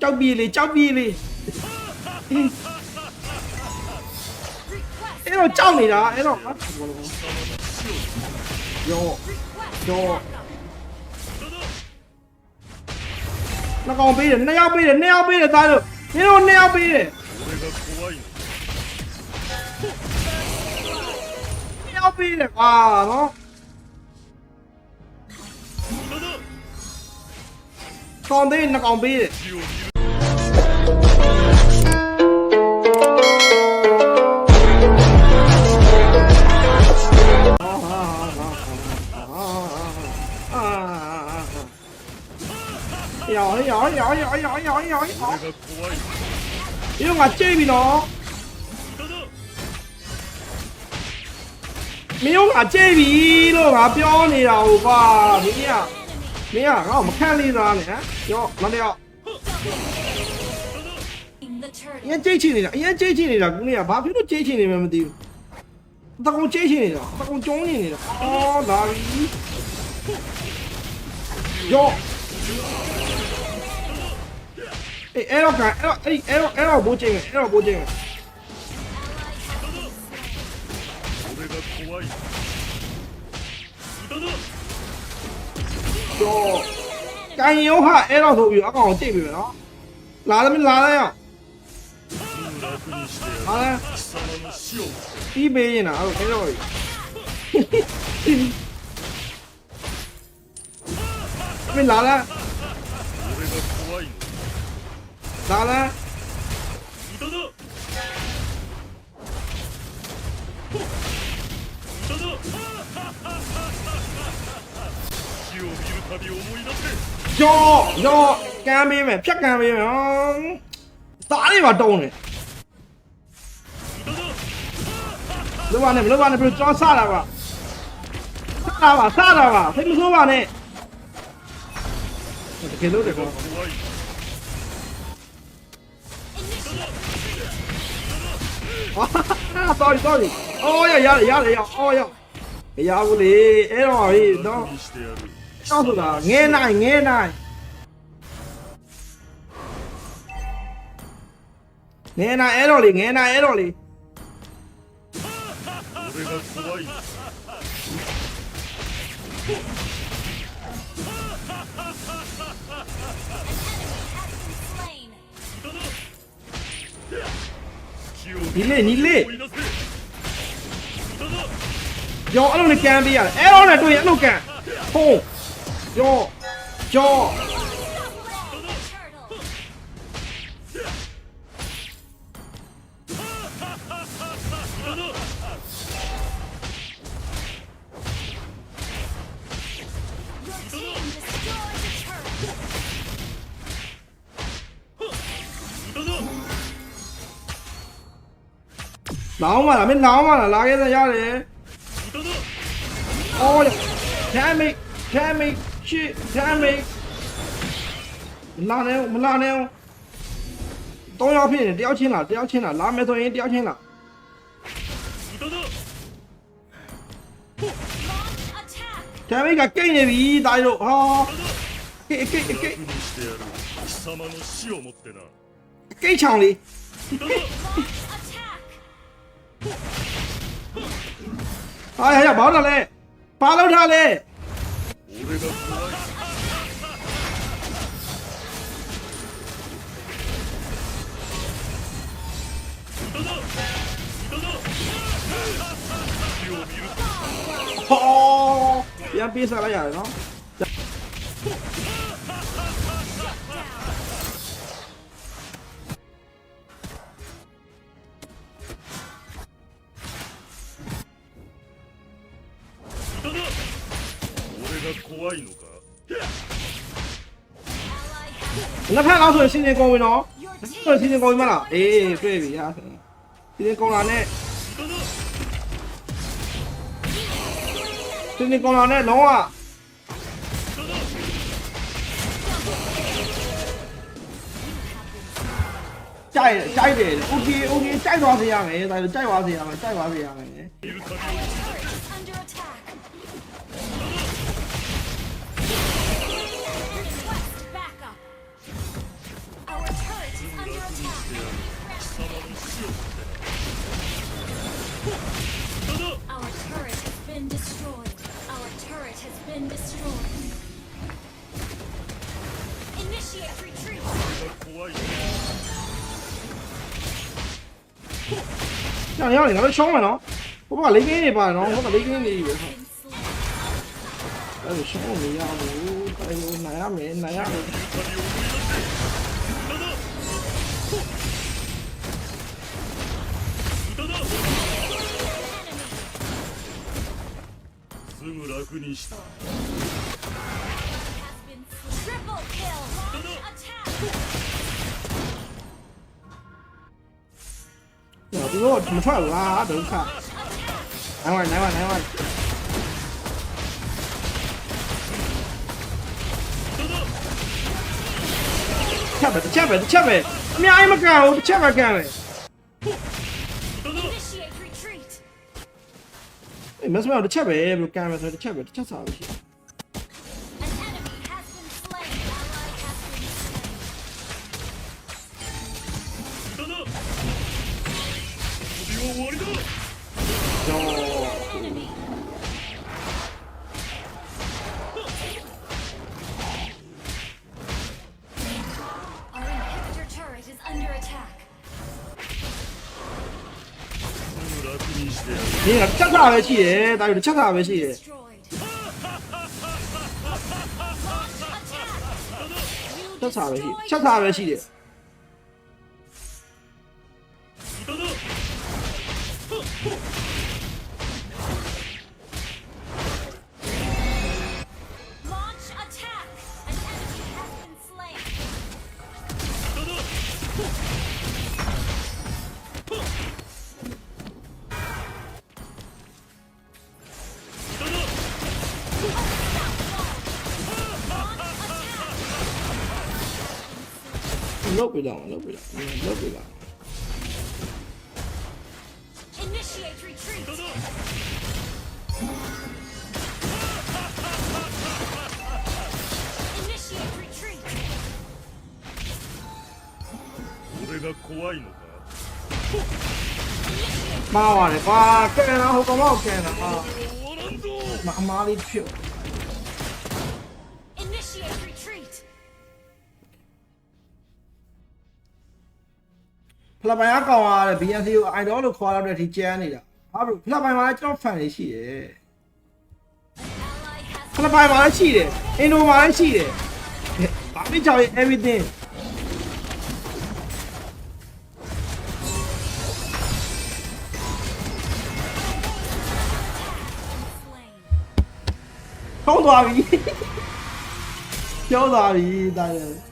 ကြောက်ပြေးလေကြောက်ပြေးလေအဲ့တော့ကြောက်နေတာအဲ့တော့ဟာဘောလုံးရောရောနှကောင်ပေးတယ်နှစ်ယောက်ပေးတယ်နှစ်ယောက်ပေးတယ်သားတို့မင်းတို့နှစ်ယောက်ပေးတယ်နှစ်ယောက်ပေးတယ်ကွာနော်တော်သေးနှစ်ကောင်ပေးတယ် ယောယောယောယောယောယော 俺が怖いの ဒီတော့ငါကြိတ်ပြီနော် 無駄だ မင်းတို့ငါကြိတ်ပြီလို့ငါပြောနေတာဟိုကွာဒီကမင်းကငါ့ကိုမခန့်လေးသားနဲ့ဟမ်ယောမတယောက် The turret အရင်ကြိတ်ချင်နေတာအရင်ကြိတ်ချင်နေတာကူနေကဘာဖြစ်လို့ကြိတ်ချင်နေမှမသိဘူးတကောင်ကြိတ်ချင်နေတာတကောင်ကျုံးနေနေတာအော်လာပြီယောအေးအဲ့တော့ကအဲ့ 에이 에러 가 에러 에이 에러 에러 모징 에러 모징 저 간이 영화 에러 소유 아까 어때 비벼나 라라면 라라야 아 이베이나 아우 에러 왜 라라 လာလန်ကျော်ရောကမ်းပေးမယ်ဖြတ်ကမ်းပေးမယ်ဟောသားလေးပါတုံးတယ်လောပါနဲ့လောပါနဲ့ပြောကျော်ဆတာပါဆတာပါဆတာပါဖိတ်မဆိုးပါနဲ့တကယ်လို့တယ်ကော 哇，到你到你，哦呀呀呀呀呀，哦呀，哎呀我嘞，哎呀喂，到，到处啦，眼奶眼奶，眼奶哎罗哩，眼奶哎罗哩。俺が怖い。 နီလေးနီလေးကျော်အဲ့လိုနဲ့ကန်ပေးရတယ်အဲ့လိုနဲ့တွေ့ရင်အဲ့လိုကန်ဟုတ်ကျော်ကျော် လောင်းပါလားမင်းလောင်းပါလားလာခဲ့စရတယ် 無駄だ အော် damage damage shit damage မလာနဲ့မလာနဲ့တောင်းရောက်ဖြစ်နေတယောက်ချင်းလားတယောက်ချင်းလားလာမယ်ဆိုရင်တယောက်ချင်းလား 無駄だ Launch attack. damage ကကိတ်နေပြီတာတို့ဟာကိတ်ကိတ်ကိတ် 楽にしてやる貴様の死をもってな ကိတ်ချောင်းလေး 無駄だ Attack. 哎呀呀包着嘞八楼上嘞。无力的死人等等等等上怖いのか。那派老鼠有新年光威龙，有新年光威吗？了，哎、对比啊，新年光狼呢？新天光狼呢？龙啊！再再点，OK OK，再抓谁呀？没，再再抓谁呀？没，再抓谁呀？没。让 你让你拿到了呢我把雷给你吧然后我把雷给你给哎呦胸后面压哎呦哪样没哪样等等も楽にし。怎么串我啊？阿看，来玩来玩来玩。下边的下边的下边，喵！哎干！我的下边干了。အေးမစမောတစ်ချက်ပဲဘယ်လိုကန်မယ်ဆိုတော့တစ်ချက်ပဲတစ်ချက်စားလို့ရှိတယ် An enemy has been slain. Ally has been slain. 歌 你个这啥玩意？哪有这啥玩意？这啥玩意？这啥玩意？Nope, we don't. Nope, we don't. Nope, we don't. Initiate retreat. Initiate retreat. これが怖いのか。まあ、あれ、まあ、けな、他もけな。まあ、まり強い。 ဖလပိုင်အကောင်ရတဲ့ BNC ကို idol လို့ခေါ်ရတဲ့ဒီကျန်းနေတာဟာဘလို့ဖလပိုင်မှာလည်းကျွန်တော် fan တွေရှိတယ် Ally has ဖလပိုင်မှာလည်းရှိတယ်အင်ဒိုမှာလည်းရှိတယ်ဘာဖြစ်ကြောင် everything been slain. ထုံးသွားပြီပြောသွားပြီဒါလည်း Defeat.